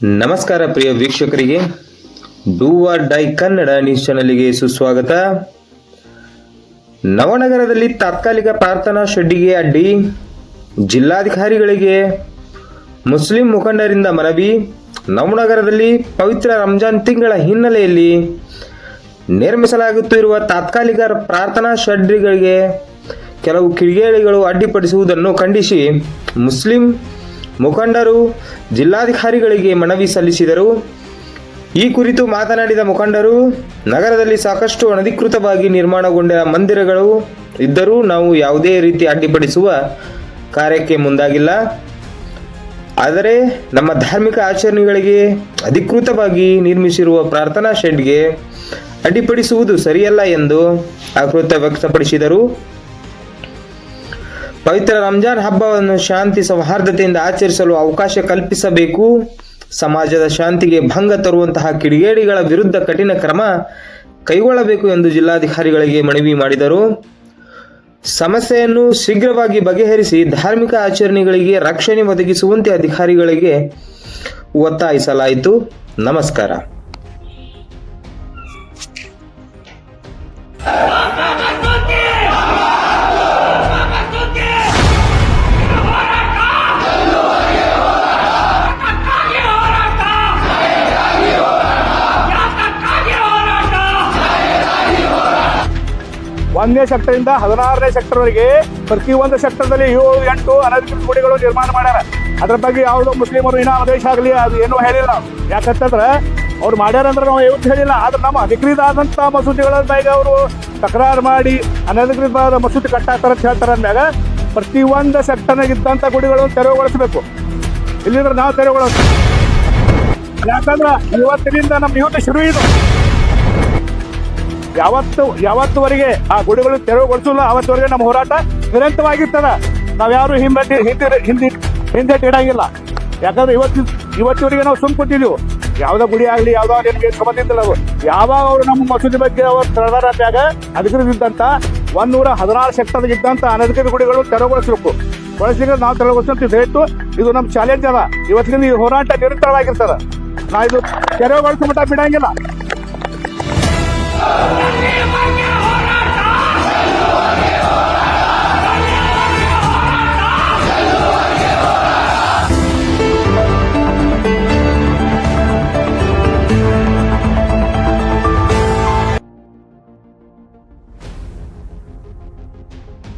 ನಮಸ್ಕಾರ ಪ್ರಿಯ ವೀಕ್ಷಕರಿಗೆ. Do or die Kannada news ಚಾನಲ್ಗೆ ಸುಸ್ವಾಗತ. ನವನಗರದಲ್ಲಿ ತಾತ್ಕಾಲಿಕ ಪ್ರಾರ್ಥನಾ ಶೆಡ್ಡಿಗೆ ಅಡ್ಡಿ. ಜಿಲ್ಲಾಧಿಕಾರಿಗಳಿಗೆ ಮುಸ್ಲಿಂ ಮುಖಂಡರಿಂದ ಮನವಿ. ನವನಗರದಲ್ಲಿ ಪವಿತ್ರ ರಂಜಾನ್ ತಿಂಗಳ ಹಿನ್ನೆಲೆಯಲ್ಲಿ ನಿರ್ಮಿಸಲಾಗುತ್ತಿರುವ ತಾತ್ಕಾಲಿಕ ಪ್ರಾರ್ಥನಾ ಶೆಡ್ಗಳಿಗೆ ಕೆಲವು ಕಿಡಿಗೇಡಿಗಳು ಅಡ್ಡಿಪಡಿಸುವುದನ್ನು ಖಂಡಿಸಿ ಮುಸ್ಲಿಂ ಮುಖಂಡರು, ಜಿಲ್ಲಾಧಿಕಾರಿಗಳಿಗೆ ಮನವಿ ಸಲ್ಲಿಸಿದರು. ಈ ಕುರಿತು ಮಾತನಾಡಿದ ಮುಖಂಡರು, ನಗರದಲ್ಲಿ ಸಾಕಷ್ಟು ಅನಧಿಕೃತವಾಗಿ ನಿರ್ಮಾಣಗೊಂಡ ಮಂದಿರಗಳು ಇದ್ದರೂ ನಾವು ಯಾವುದೇ ರೀತಿ ಅಡ್ಡಿಪಡಿಸುವ ಕಾರ್ಯಕ್ಕೆ ಮುಂದಾಗಿಲ್ಲ. ಆದರೆ ನಮ್ಮ ಧಾರ್ಮಿಕ ಆಚರಣೆಗಳಿಗೆ ಅಧಿಕೃತವಾಗಿ ನಿರ್ಮಿಸಿರುವ ಪ್ರಾರ್ಥನಾ ಶೆಡ್ಗೆ ಅಡ್ಡಿಪಡಿಸುವುದು ಸರಿಯಲ್ಲ ಎಂದು ಆಕ್ರೋಶ ವ್ಯಕ್ತಪಡಿಸಿದರು. ಪವಿತ್ರ ರಂಜಾನ್ ಹಬ್ಬವನ್ನು ಶಾಂತಿ ಸೌಹಾರ್ದತೆಯಿಂದ ಆಚರಿಸಲು ಅವಕಾಶ ಕಲ್ಪಿಸಬೇಕು. ಸಮಾಜದ ಶಾಂತಿಗೆ ಭಂಗ ತರುವಂತಹ ಕಿಡಿಗೇಡಿಗಳ ವಿರುದ್ಧ ಕಠಿಣ ಕ್ರಮ ಕೈಗೊಳ್ಳಬೇಕು ಎಂದು ಜಿಲ್ಲಾಧಿಕಾರಿಗಳಿಗೆ ಮನವಿ ಮಾಡಿದರು. ಸಮಸ್ಯೆಯನ್ನು ಶೀಘ್ರವಾಗಿ ಬಗೆಹರಿಸಿ ಧಾರ್ಮಿಕ ಆಚರಣೆಗಳಿಗೆ ರಕ್ಷಣೆ ಒದಗಿಸುವಂತೆ ಅಧಿಕಾರಿಗಳಿಗೆ ಒತ್ತಾಯಿಸಲಾಯಿತು. ನಮಸ್ಕಾರ. ಒಂದನೇ ಸೆಕ್ಟರ್ ಇಂದ ಹದಿನಾರನೇ ಸೆಕ್ಟರ್ ವರೆಗೆ ಪ್ರತಿ ಒಂದು ಸೆಕ್ಟರ್ದಲ್ಲಿ ಏಳು, ಎಂಟು ಅನಧಿಕೃತ ಗುಡಿಗಳು ನಿರ್ಮಾಣ ಮಾಡ್ಯಾರ. ಅದ್ರ ಬಗ್ಗೆ ಯಾವುದೋ ಮುಸ್ಲಿಮರು ಇನ್ನೂ ಆದೇಶ ಆಗಲಿ, ಅದು ಏನೂ ಹೇಳಿಲ್ಲ. ಯಾಕಂತಂದ್ರೆ ಅವ್ರು ಮಾಡ್ಯಾರಂದ್ರೆ ನಾವು ಯಾವತ್ತು ಹೇಳಿಲ್ಲ. ಆದ್ರೆ ನಮ್ಮ ಅಧಿಕೃತ ಆದಂಥ ಮಸೂದಿಗಳ ಮ್ಯಾಗ ಅವರು ತಕರಾರು ಮಾಡಿ ಅನಧಿಕೃತವಾದ ಮಸೂದಿ ಕಟ್ಟಾಕ್ತಾರ ಅಂತ ಹೇಳ್ತಾರೆ ಅಂದಾಗ ಪ್ರತಿ ಒಂದು ಸೆಕ್ಟರ್ನಾಗ ಇದ್ದಂಥ ಗುಡಿಗಳು ತೆರವುಗೊಳಿಸಬೇಕು. ಇಲ್ಲಿಂದ್ರೆ ನಾವು ತೆರವುಗೊಳಿಸ್ತೀವಿ ಯಾಕಂದ್ರೆ ಇವತ್ತಿನಿಂದ ನಮ್ಮ ಯುವತ ಶುರು ಇದು. ಯಾವತ್ತು ಯಾವತ್ತುವರೆಗೆ ಆ ಗುಡಿಗಳು ತೆರವುಗೊಳಿಸಲ್ಲ ಅವತ್ತುವರೆಗೆ ನಮ್ಮ ಹೋರಾಟ ನಿರಂತರವಾಗಿರ್ತದ. ನಾವ್ಯಾರು ಹಿಂದೆ ಹಿಂದೆ ಹಿಂದಿ ಹಿಂದೆ ಇಡಂಗಿಲ್ಲ. ಯಾಕಂದ್ರೆ ಇವತ್ತು ಇವತ್ತಿವರೆಗೆ ನಾವು ಸುಮ್ ಕೂತಿದ್ವು. ಯಾವ್ದೋ ಗುಡಿ ಆಗಲಿ, ಯಾವ್ದೋ ನಿಮಗೆ ಸಂಬಂಧಿಸಿಲ್ಲ ಅವರು ಯಾವಾಗ ಅವರು ನಮ್ಮ ಮಸೂದಿ ಬಗ್ಗೆ ಅವರು ತಳದಾರಾಗ ಒಂದು ನೂರ ಹದಿನಾರು ಸೆಕ್ಟರ್ ಇದ್ದಂತ ಅನಧಿಕೃತ ಗುಡಿಗಳು ತೆರವುಗೊಳಿಸಬೇಕು. ಬಳಸಿದ್ರೆ ನಾವು ತೆರವುಗೊಳಿಸಂತ ಹೇಳ್ತು ಇದು ನಮ್ಮ ಚಾಲೆಂಜ್ ಅದ. ಇವತ್ತಿನ ಈ ಹೋರಾಟ ನಿರಂತರವಾಗಿರ್ತದ. ನಾ ಇದು ತೆರವುಗೊಳಿಸ ಮಟ್ಟ ಬಿಡಂಗಿಲ್ಲ. Niemania!